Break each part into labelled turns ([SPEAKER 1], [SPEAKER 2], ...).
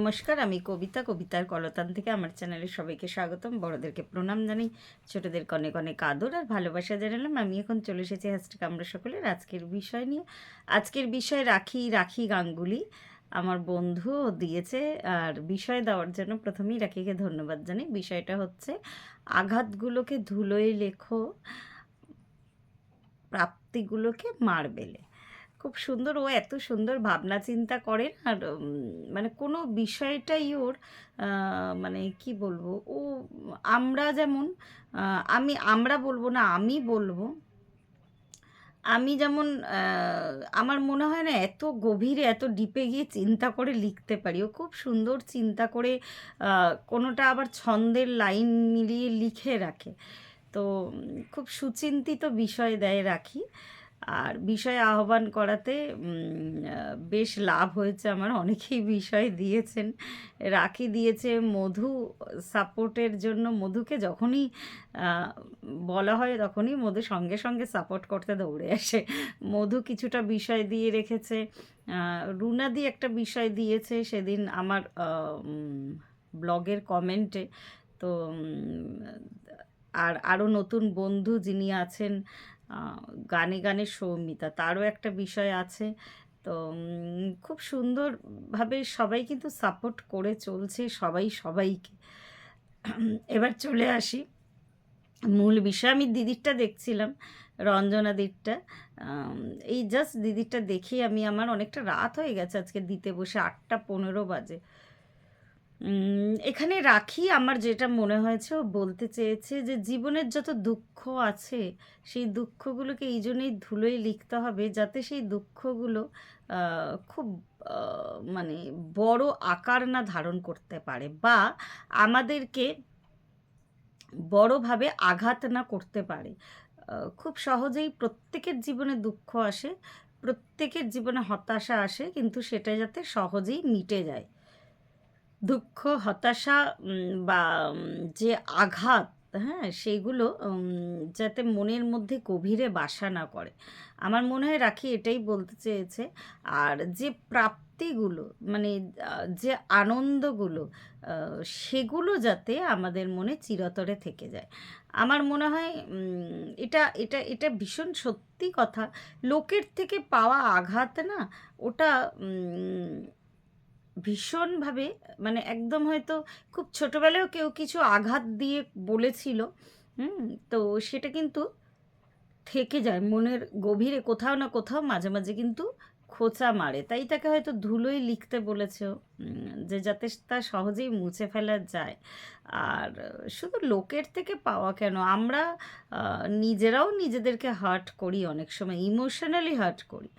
[SPEAKER 1] নমস্কার, আমি কবিতা। কবিতার কলতান থেকে আমার চ্যানেলে সবাইকে স্বাগতম। বড়দেরকে প্রণাম জানাই, ছোটদেরকে অনেক অনেক আদর আর ভালোবাসা জানালাম। আমি এখন চলে এসেছি হ্যাশট্যাগ আমরা সকলের আজকের বিষয় নিয়ে। আজকের বিষয় রাখি রাখি গাঙ্গুলি। আমার বন্ধু দিয়েছে আর বিষয় দেওয়ার জন্য প্রথমেই রাখিকে ধন্যবাদ জানাই। বিষয়টা হচ্ছে, আঘাতগুলোকে ধুলোয় লেখো, প্রাপ্তিগুলোকে মারবেলে। খুব সুন্দর ও এত সুন্দর ভাবনা চিন্তা করেন আর মানে কোনো বিষয়টাই ওর মানে কি বলব, ও আমরা যেমন আমি, আমরা বলব না, আমি বলব, আমি যেমন আমার মনে হয় না এত গভীরে, এত ডিপে গিয়ে চিন্তা করে লিখতে পারি। ও খুব সুন্দর চিন্তা করে কোনোটা আবার ছন্দের লাইন মিলিয়ে লিখে রাখে। তো খুব সুচিন্তিত বিষয় দেয় রাখি। আর বিষয় আহ্বান করাতে বেশ লাভ হয়েছে আমার। অনেকেই বিষয় দিয়েছেন। রাখি দিয়েছে মধু সাপোর্টের জন্য। মধুকে যখনই বলা হয় তখনই মধু সঙ্গে সঙ্গে সাপোর্ট করতে দৌড়ে আসে। মধু কিছুটা বিষয় দিয়ে রেখেছে। রুনাদি একটা বিষয় দিয়েছে সেদিন আমার ব্লগের কমেন্টে। তো আর আরও নতুন বন্ধু যিনি আছেন গানে গানে সৌমিতা তারও একটা বিষয় আছে। তো খুব সুন্দরভাবে সবাই কিন্তু সাপোর্ট করে চলছে, সবাই সবাইকে। এবার চলে আসি। মূল বিষয়, আমি দিদিরটা দেখছিলাম, রঞ্জনা দিদিরটা। এই জাস্ট দিদিরটা দেখেই আমি, আমার অনেকটা রাত হয়ে গেছে আজকে দিতে বসে, আটটা পনেরো বাজে। এখানে রাখি আমার যেটা মনে হয়েছে, ও বলতে চেয়েছে যে জীবনের যত দুঃখ আছে, সেই দুঃখগুলোকে এই জন্যই ধুলোয় লিখতে হবে যাতে সেই দুঃখগুলো খুব মানে বড় আকার না ধারণ করতে পারে বা আমাদেরকে বড়ভাবে আঘাত না করতে পারে। খুব সহজেই প্রত্যেকের জীবনে দুঃখ আসে, প্রত্যেকের জীবনে হতাশা আসে, কিন্তু সেটা যাতে সহজেই মিটে যায়। দুঃখ, হতাশা বা যে আঘাত হ্যাঁ সেইগুলো যাতে মনের মধ্যে গভীরে বাসা না করে। আমার মনে হয় রাখি এটাই বলতে চেয়েছে। আর যে প্রাপ্তিগুলো মানে যে আনন্দগুলো সেগুলো যাতে আমাদের মনে চিরতরে থেকে যায়। আমার মনে হয় এটা এটা এটা ভীষণ সত্যি কথা। লোকের থেকে পাওয়া আঘাত না, ওটা ভীষণভাবে মানে একদম হয়তো খুব ছোটোবেলায়ও কেউ কিছু আঘাত দিয়ে বলেছিল, হুম, তো সেটা কিন্তু থেকে যায়। মনের গভীরে কোথাও না কোথাও মাঝে মাঝে কিন্তু খোঁচা মারে। তাই তাকে হয়তো ধুলোই লিখতে বলেছে যে যাতে তা সহজেই মুছে ফেলা যায়। আর শুধু লোকের থেকে পাওয়া কেন? আমরা নিজেরাও নিজেদেরকে হার্ট করি অনেক সময় ইমোশনালি হার্ট করি।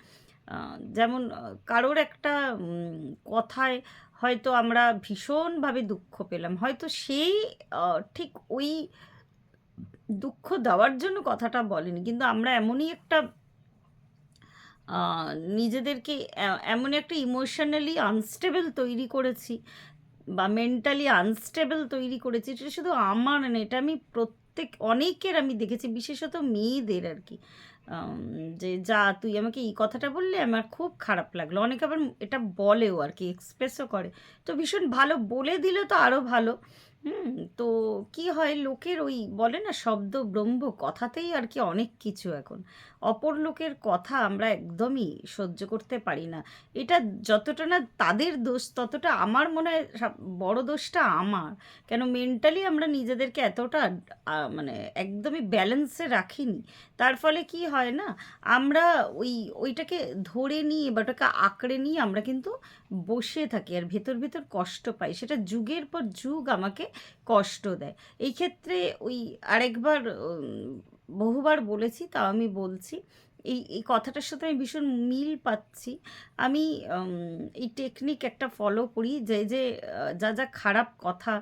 [SPEAKER 1] যেমন কারোর একটা কথায় হয়তো আমরা ভীষণভাবে দুঃখ পেলাম। হয়তো সেই ঠিক ওই দুঃখ দেওয়ার জন্য কথাটা বলেনি। কিন্তু আমরা এমনই একটা নিজেদেরকে এমন একটা ইমোশনালি আনস্টেবল তৈরি করেছি বা মেন্টালি আনস্টেবল তৈরি করেছি। এটা শুধু আমার না, এটা আমি প্রত্যেক, অনেকের আমি দেখেছি, বিশেষত মেয়েদের আর কি। যে যা তুই আমাকে এই কথাটা বললে, আমার খুব খারাপ লাগল। অনেকে আবার এটা বলেও আর কি এক্সপ্রেসও করে। তো ভীষণ ভালো, বলে দিলে তো আরও ভালো। হুম, তো কি হয়, লোকের ওই বলে না, শব্দ ব্রহ্ম কথাতেই আর কি অনেক কিছু এখন। অপর লোকের কথা আমরা একদমই সহ্য করতে পারি না। এটা যতটা না তাদের দোষ, ততটা আমার মনে হয় বড় দোষটা আমার। কেন মেন্টালি আমরা নিজেদেরকে এতটা মানে একদমই ব্যালেন্সে রাখিনি। তার ফলে কি হয় না, আমরা ওই, ওইটাকে ধরে নিয়ে বা ওটাকে আঁকড়ে নিয়ে আমরা কিন্তু বসে থাকি আর ভেতর ভেতর কষ্ট পাই। সেটা যুগের পর যুগ আমাকে কষ্ট দেয়। এই ক্ষেত্রে ওই আরেকবার বহুবার বলেছি, তাও আমি বলছি। এই এই কথাটার সাথে আমি ভীষণ মিল পাচ্ছি। আমি এই টেকনিক একটা ফলো করি যে যে যা যা খারাপ কথা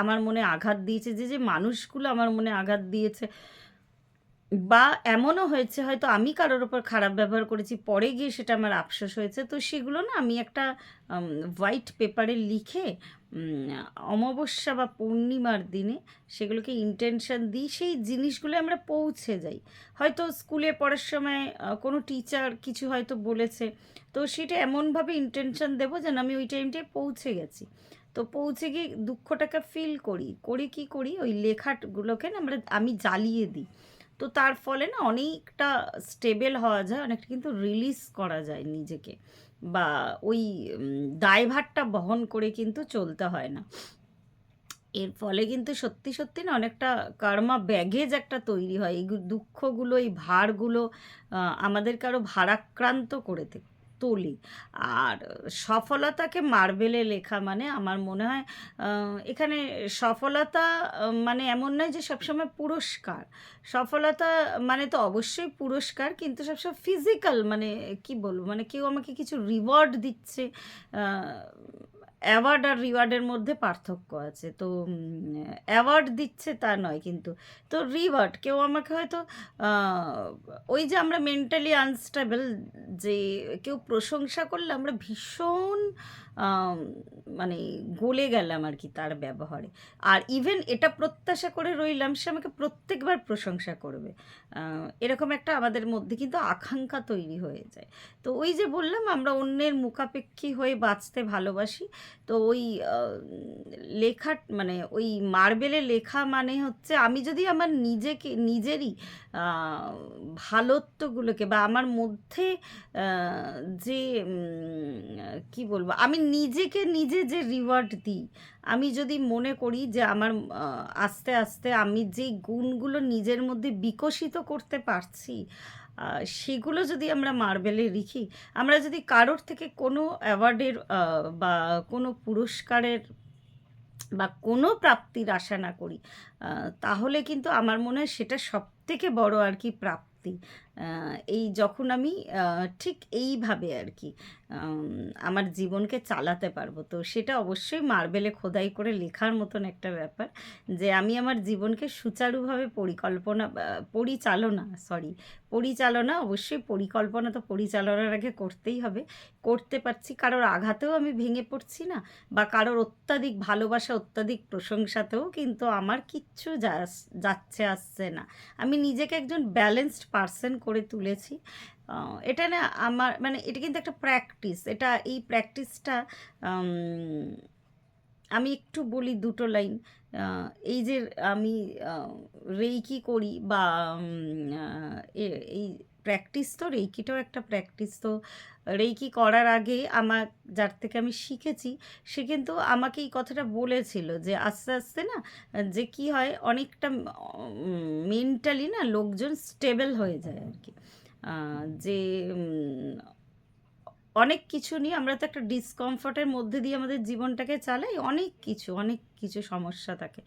[SPEAKER 1] আমার মনে আঘাত দিয়েছে, যে যে মানুষগুলো আমার মনে আঘাত দিয়েছে। বা এমনও হয়েছে, হয়তো আমি কারোর ওপর খারাপ ব্যবহার করেছি, পরে গিয়ে সেটা আমার আফসোস হয়েছে। তো সেগুলো না আমি একটা হোয়াইট পেপারে লিখে অমাবস্যা বা পূর্ণিমার দিনে সেগুলোকে ইন্টেনশন দিই, সেই জিনিসগুলো আমরা পৌঁছে যাই। হয়তো স্কুলে পড়ার সময় কোনো টিচার কিছু হয়তো বলেছে, তো সেটা এমনভাবে ইন্টেনশন দেবো যেন আমি ওই টাইমটায় পৌঁছে গেছি। তো পৌঁছে গিয়ে দুঃখটাকে ফিল করি, করে কি করি? ওই লেখাগুলোকে না আমরা, আমি জ্বালিয়ে দিই। তো তার ফলে না অনেকটা স্টেবল হওয়া যায়, অনেকটা কিন্তু রিলিজ করা যায় নিজেকে। বা ওই দায়ভারটা বহন করে কিন্তু চলতে হয় না। এর ফলে কিন্তু সত্যি সত্যি না অনেকটা কার্মা ব্যাগেজ একটা তৈরি হয়। এই দুঃখগুলো, এই ভারগুলো আমাদেরকে আরও ভারাক্রান্ত করে তোলে। আর সফলতাকে মার্বেলে লেখা মানে আমার মনে হয় এখানে সফলতা মানে এমন নয় যে সবসময় পুরস্কার। সফলতা মানে তো অবশ্যই পুরস্কার, কিন্তু সবসময় ফিজিক্যাল মানে কি বলব মানে কেউ আমাকে কিছু রিওয়ার্ড দিচ্ছে অ্যাওয়ার্ড আর রিওয়ার্ডের মধ্যে পার্থক্য আছে। তো অ্যাওয়ার্ড দিচ্ছে তা নয় কিন্তু, তো রিওয়ার্ড কেউ আমাকে হয়তো ওই যে আমরা মেন্টালি আনস্টেবল যে কেউ প্রশংসা করলে আমরা ভীষণ মানে গলে গেলাম আর কি তার ব্যবহারে। আর ইভেন এটা প্রত্যাশা করে রইলাম সে আমাকে প্রত্যেকবার প্রশংসা করবে। এরকম একটা আমাদের মধ্যে কিন্তু আকাঙ্ক্ষা তৈরি হয়ে যায়। তো ওই যে বললাম আমরা অন্যের মুখাপেক্ষী হয়ে বাঁচতে ভালোবাসি। তো ওই লেখা মানে ওই মার্বেলে লেখা মানে হচ্ছে আমি যদি আমার নিজেকে, নিজেরই ভালোত্বগুলোকে বা আমার মধ্যে যে কি বলব, আমি নিজেকে নিজে যে রিওয়ার্ড দিই, আমি যদি মনে করি যে আমার আস্তে আস্তে আমি যে গুণগুলো নিজের মধ্যে বিকশিত করতে পারছি সেগুলো যদি আমরা মার্বেলে লিখি, আমরা যদি কারোর থেকে কোনো অ্যাওয়ার্ডের বা কোনো পুরস্কারের বা কোনো প্রাপ্তির আশা না করি তাহলে কিন্তু আমার মনে হয় সেটা সব থেকে বড় আর কি প্রাপ্তি। এই যখন আমি ঠিক এইভাবে আর কি আমার জীবনকে চালাতে পারব। তো সেটা অবশ্যই মার্বেলে খোদাই করে লেখার মতন একটা ব্যাপার যে আমি আমার জীবনকে সুচারুভাবে পরিকল্পনা পরিচালনা সরি পরিচালনা, অবশ্যই পরিকল্পনা তো পরিচালনার আগে করতেই হবে। করতে পারছি, কারোর আঘাতেও আমি ভেঙে পড়ছি না বা কারোর অত্যাধিক ভালোবাসা, অত্যাধিক প্রশংসাতেও কিন্তু আমার কিচ্ছু যাচ্ছে, আসছে না। আমি নিজেকে একজন ব্যালেন্সড পার্সন করে তুলেছি। এটা না আমার মানে এটা কিন্তু একটা প্র্যাকটিস এটা এই প্র্যাকটিসটা আমি একটু বলি দুটো লাইন এই যে আমি রেইকি করি বা এই প্র্যাকটিস তো রেইকিটাও একটা প্র্যাকটিস তো। রেইকি করার আগে আমার, যার থেকে আমি শিখেছি, সে কিন্তু আমাকে এই কথাটা বলেছিল যে, আস্তে আস্তে না, যে কি হয়, অনেকটা মেন্টালি না লোকজন স্টেবল হয়ে যায় আর কি। যে অনেক কিছু নিয়ে আমরা তো একটা ডিসকমফর্টের মধ্যে দিয়ে আমাদের জীবনটাকে চালাই, অনেক কিছু অনেক কিছু সমস্যা থাকে।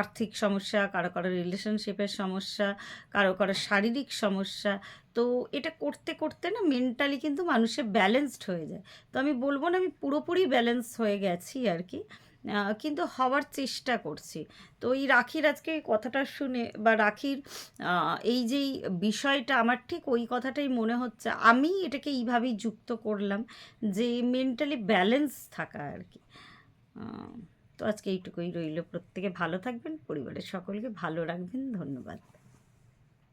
[SPEAKER 1] আর্থিক সমস্যা, কারও কারও রিলেশনশিপের সমস্যা, কারও কারও শারীরিক সমস্যা। তো এটা করতে করতে না মেন্টালি কিন্তু মানুষের ব্যালেন্সড হয়ে যায়। তো আমি বলব না আমি পুরোপুরি ব্যালেন্স হয়ে গেছি আর কি কিন্তু হওয়ার চেষ্টা করছি। তো এই রাখির আজকে কথাটা শুনে বা রাখির এই যেই বিষয়টা, আমার ঠিক ওই কথাটাই মনে হচ্ছে, আমি এটাকে এইভাবেই যুক্ত করলাম যে মেন্টালি ব্যালেন্স থাকা আর কি। তো আজকে এইটুকুই রইল। প্রত্যেকে ভালো থাকবেন পরিবারের সকলকে ভালো রাখবেন। ধন্যবাদ।